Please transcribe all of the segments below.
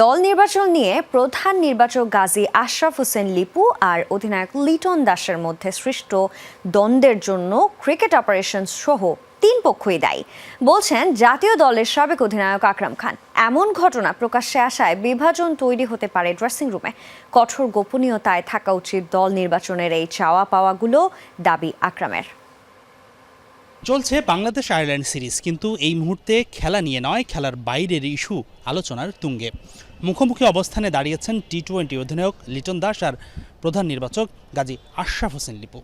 দল নির্বাচন নিয়ে প্রধান নির্বাচক গাজী আশরাফ হোসেন লিপু আর অধিনায়ক লিটন দাসের মধ্যে সৃষ্ট দ্বন্দ্বের জন্য ক্রিকেট অপারেশন সহ তিন পক্ষই দায়ী। বলছেন, জাতীয় দলের সাবেক অধিনায়ক আকরাম খান, এমন ঘটনা প্রকাশ্যে আসায় বিভাজন তৈরি হতে পারে ড্রেসিং রুমে। কঠোর গোপনীয়তায় থাকা উচিত দল নির্বাচনের এই চাওয়া পাওয়াগুলো, দাবি আকরামের। চলছে বাংলাদেশ আয়ারল্যান্ড সিরিজ, কিন্তু এই মুহূর্তে খেলা নিয়ে নয়, খেলার বাইরের ইস্যু আলোচনার তুঙ্গে। মুখোমুখি অবস্থানে দাঁড়িয়েছেন টি টোয়েন্টি অধিনায়ক লিটন দাস আর প্রধান নির্বাচক গাজী আশরাফ হোসেন লিপু।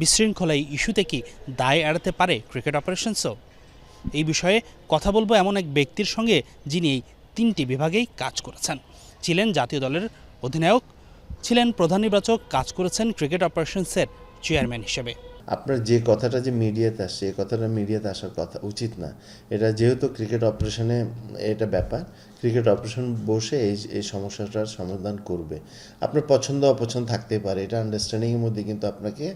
বিশৃঙ্খলা এই ইস্যুতে কি দায় এড়াতে পারে ক্রিকেট অপারেশনসও? এই বিষয়ে কথা বলব এমন এক ব্যক্তির সঙ্গে যিনি এই তিনটি বিভাগেই কাজ করেছেন। ছিলেন জাতীয় দলের অধিনায়ক, ছিলেন প্রধান নির্বাচক, কাজ করেছেন ক্রিকেট অপারেশনসের চেয়ারম্যান হিসেবে। আপনার যে কথাটা যে মিডিয়াতে আসছে এই কথাটা মিডিয়াতে আসার কথা উচিত না। এটা যেহেতু ক্রিকেট অপারেশনে এটা ব্যাপার ক্রিকেট অপারেশন বসে এই এই সমস্যাটার সমাধান করবে। আপনার পছন্দ, অপছন্দ থাকতেই পারে, এটা আন্ডারস্ট্যান্ডিংয়ের মধ্যে কিন্তু আপনাকে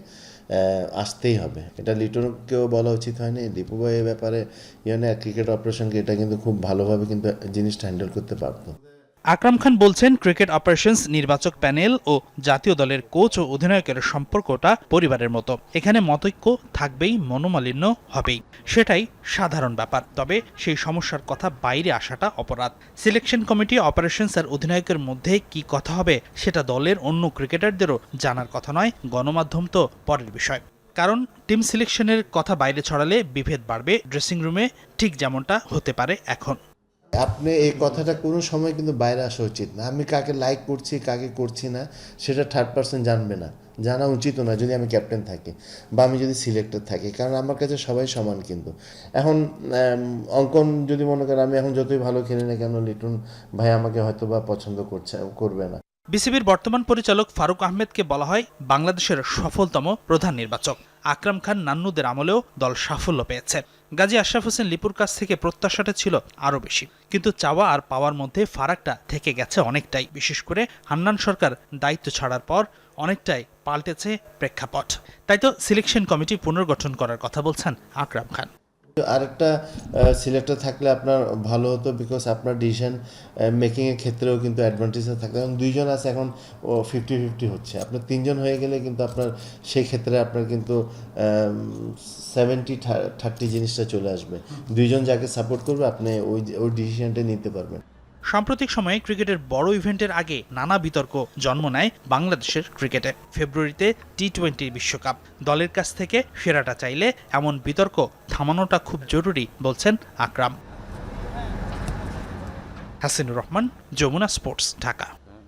আসতেই হবে। এটা লিটনকেও বলা উচিত হয়নি দীপু ভাই এই ব্যাপারে ইয়ে ক্রিকেট অপারেশনকে এটা কিন্তু খুব ভালোভাবে কিন্তু জিনিসটা হ্যান্ডেল করতে পারতো। আকরাম খান বলছেন, ক্রিকেট অপারেশনস, নির্বাচক প্যানেল ও জাতীয় দলের কোচ ও অধিনায়কের সম্পর্কটা পরিবারের মতো। এখানে মতৈক্য থাকবেই, মনোমালিন্য হবেই। সেটাই সাধারণ ব্যাপার। তবে সেই সমস্যার কথা বাইরে আসাটা অপরাধ। সিলেকশন কমিটি অপারেশনস আর অধিনায়কের মধ্যে কি কথা হবে, সেটা দলের অন্য ক্রিকেটারদেরও জানার কথা নয়, গণমাধ্যম তো পরের বিষয়। কারণ টিম সিলেকশনের কথা বাইরে ছড়ালে বিভেদ বাড়বে ড্রেসিং রুমে ঠিক যেমনটা হতে পারে এখন। আপনি এই কথাটা কোনো সময় কিন্তু বাইরে আসা উচিত না। আমি কাকে লাইক করছি, কাকে করছি না, সেটা থার্ড পার্সন জানবে না। জানা উচিত না যদি আমি ক্যাপ্টেন থাকি বা আমি যদি সিলেক্টেড থাকি, কারণ আমার কাছে সবাই সমান কিন্তু। এখন অঙ্কন যদি মনে করেন আমি এখন যতই ভালো খেলি না কেন, লিটন ভাই আমাকে হয়তো বা পছন্দ করছে, করবে না। বিসিবির বর্তমান পরিচালক ফারুক আহমেদকে বলা হয় বাংলাদেশের সফলতম প্রধান নির্বাচক। আকরাম খান নান্নুদের আমলেও দল সাফল্য পেয়েছে। গাজী আশরাফ হোসেন লিপুর কাছ থেকে প্রত্যাশাটা ছিল আরও বেশি। কিন্তু চাওয়া আর পাওয়ার মধ্যে ফারাকটা থেকে গেছে অনেকটাই। বিশেষ করে হান্নান সরকার দায়িত্ব ছাড়ার পর অনেকটাই পাল্টেছে প্রেক্ষাপট। তাই তো সিলেকশন কমিটি পুনর্গঠন করার কথা বলছেন আকরাম খান। আরেকটা সিলেক্টর থাকলে আপনার ভালো হতো বিকজ আপনার ডিসিশন মেকিংয়ের ক্ষেত্রেও কিন্তু অ্যাডভান্টেজ থাকতো। এবং দুইজন আছে এখন ফিফটি ফিফটি হচ্ছে। আপনার তিনজন হয়ে গেলে কিন্তু আপনার, সেই ক্ষেত্রে আপনার কিন্তু সেভেন্টি থার্টি জিনিসটা চলে আসবে। দুইজন যাকে সাপোর্ট করবে, আপনি ওই ওই ডিসিশনটা নিতে পারবেন। সাম্প্রতিক সময়ে ক্রিকেটের বড় ইভেন্টের আগে নানা বিতর্ক জন্ম নেয় বাংলাদেশের ক্রিকেটে। ফেব্রুয়ারিতে টি টোয়েন্টি বিশ্বকাপ। দলের কাছ থেকে ফেরাটা চাইলে এমন বিতর্ক থামানোটা খুব জরুরি, বলছেন আকরাম। হাসিনুর রহমান, যমুনা স্পোর্টস, ঢাকা।